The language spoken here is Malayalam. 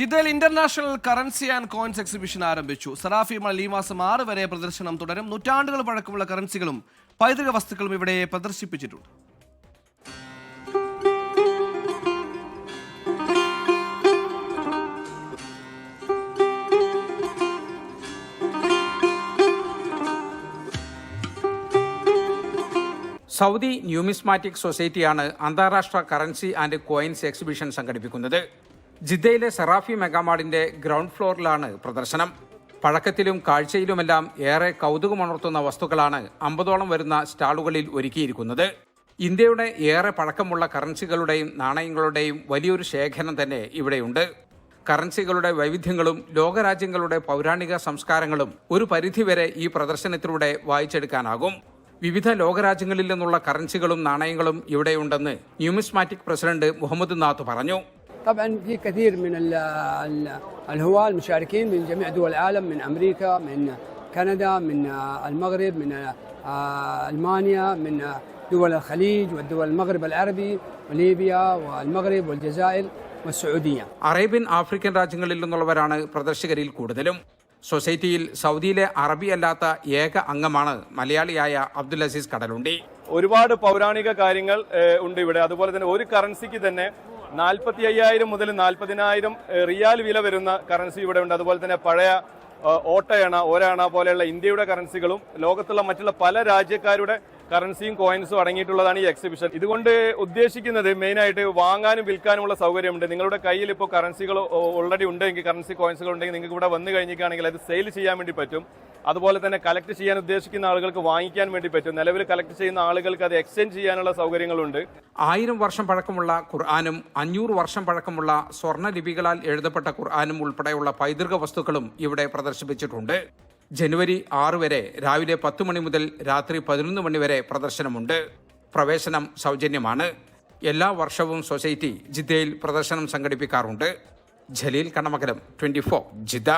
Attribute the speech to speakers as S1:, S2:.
S1: ജിദ്ദയിൽ international currency and coins exhibition ആരംഭിച്ചു. സറാഫി ഈ മാസം ആറ് വരെ പ്രദർശനം തുടരും. നൂറ്റാണ്ടുകൾ പഴക്കമുള്ള കറൻസികളും പൈതൃക വസ്തുക്കളും ഇവിടെ പ്രദർശിപ്പിച്ചിട്ടുണ്ട്.
S2: സൗദി ന്യൂമിസ്മാറ്റിക് സൊസൈറ്റിയാണ് അന്താരാഷ്ട്ര കറൻസി ആൻഡ് കോയിൻസ് എക്സിബിഷൻ സംഘടിപ്പിക്കുന്നത്. ജിദ്ദയിലെ സെറാഫി മെഗാമാർഡിന്റെ ഗ്രൗണ്ട് ഫ്ലോറിലാണ് പ്രദർശനം. പഴക്കത്തിലും കാഴ്ചയിലുമെല്ലാം ഏറെ കൗതുകമുണർത്തുന്ന വസ്തുക്കളാണ് അമ്പതോളം വരുന്ന സ്റ്റാളുകളിൽ ഒരുക്കിയിരിക്കുന്നത്. ഇന്ത്യയുടെ ഏറെ പഴക്കമുള്ള കറൻസികളുടെയും നാണയങ്ങളുടെയും വലിയൊരു ശേഖരം തന്നെ ഇവിടെയുണ്ട്. കറൻസികളുടെ വൈവിധ്യങ്ങളും ലോകരാജ്യങ്ങളുടെ പൗരാണിക സംസ്കാരങ്ങളും ഒരു പരിധിവരെ ഈ പ്രദർശനത്തിലൂടെ വായിച്ചെടുക്കാനാകും. വിവിധ ലോകരാജ്യങ്ങളിൽ നിന്നുള്ള കറൻസികളും നാണയങ്ങളും ഇവിടെയുണ്ടെന്ന് ന്യൂമിസ്മാറ്റിക് പ്രസിഡന്റ് മുഹമ്മദ് നാത്ത് പറഞ്ഞു.
S3: طبعا في كثير من ال ال الهواة المشاركين من جميع دول العالم من امريكا من كندا من المغرب من آه، المانيا من دول الخليج والدول المغرب العربي وليبيا والمغرب والجزائر والسعوديه.
S2: അറേബ്യൻ ആഫ്രിക്കൻ രാജ്യങ്ങളിൽ നിന്നുള്ളവരാണ് പ്രദർശകരിൽ കൂടുതലും സൊസൈറ്റിയിൽ സൗദിയിലെ അറബി അല്ലാത്ത ഏക അംഗമാണ് മലയാളിയായ അബ്ദുൽ അസീസ് കടലുണ്ടി
S4: ഒരുപാട് പൗരാണിക കാര്യങ്ങൾ ഏഹ്, ഉണ്ട് ഇവിടെ അതുപോലെ തന്നെ ഒരു കറൻസിക്ക് തന്നെ നാൽപ്പത്തി അയ്യായിരം മുതൽ നാൽപ്പതിനായിരം റിയാൽ വില വരുന്ന കറൻസി ഇവിടെ ഉണ്ട്. അതുപോലെ തന്നെ പഴയ ഓട്ടയണ ഒരണ പോലെയുള്ള ഇന്ത്യയുടെ കറൻസികളും ലോകത്തുള്ള മറ്റുള്ള പല രാജ്യക്കാരുടെ കറൻസിയും കോയിൻസും അടങ്ങിയിട്ടുള്ളതാണ് ഈ എക്സിബിഷൻ ഇതുകൊണ്ട് ഉദ്ദേശിക്കുന്നത് മെയിനായിട്ട് വാങ്ങാനും വിൽക്കാനുമുള്ള സൗകര്യമുണ്ട്. നിങ്ങളുടെ കയ്യിൽ ഇപ്പോൾ കറൻസികൾ ഓൾറെഡി ഉണ്ടെങ്കിൽ കറൻസി കോയിൻസുകൾ ഉണ്ടെങ്കിൽ നിങ്ങൾക്ക് ഇവിടെ വന്നു കഴിഞ്ഞിട്ടാണെങ്കിൽ അത് സെയിൽ ചെയ്യാൻ വേണ്ടി പറ്റും. അതുപോലെ തന്നെ കളക്ട് ചെയ്യാൻ ഉദ്ദേശിക്കുന്ന ആളുകൾക്ക് വാങ്ങിക്കാൻ വേണ്ടി പറ്റും. നിലവിൽ കളക്ട് ചെയ്യുന്ന ആളുകൾക്ക് അത് എക്സ്ചേഞ്ച് ചെയ്യാനുള്ള സൗകര്യങ്ങളുണ്ട്.
S2: ആയിരം വർഷം പഴക്കമുള്ള ഖുർആാനും അഞ്ഞൂറ് വർഷം പഴക്കമുള്ള സ്വർണ ലിപികളാൽ എഴുതപ്പെട്ട ഖുർആാനും ഉൾപ്പെടെയുള്ള പൈതൃക വസ്തുക്കളും ഇവിടെ പ്രദർശിപ്പിച്ചിട്ടുണ്ട്. ജനുവരി ആറ് വരെ രാവിലെ പത്ത് മണി മുതൽ രാത്രി പതിനൊന്ന് മണി വരെ പ്രദർശനമുണ്ട്. പ്രവേശനം സൗജന്യമാണ്. എല്ലാ വർഷവും സൊസൈറ്റി ജിദ്ദയിൽ പ്രദർശനം സംഘടിപ്പിക്കാറുണ്ട്. Jaleel Kanamakalam twenty four Jeddah.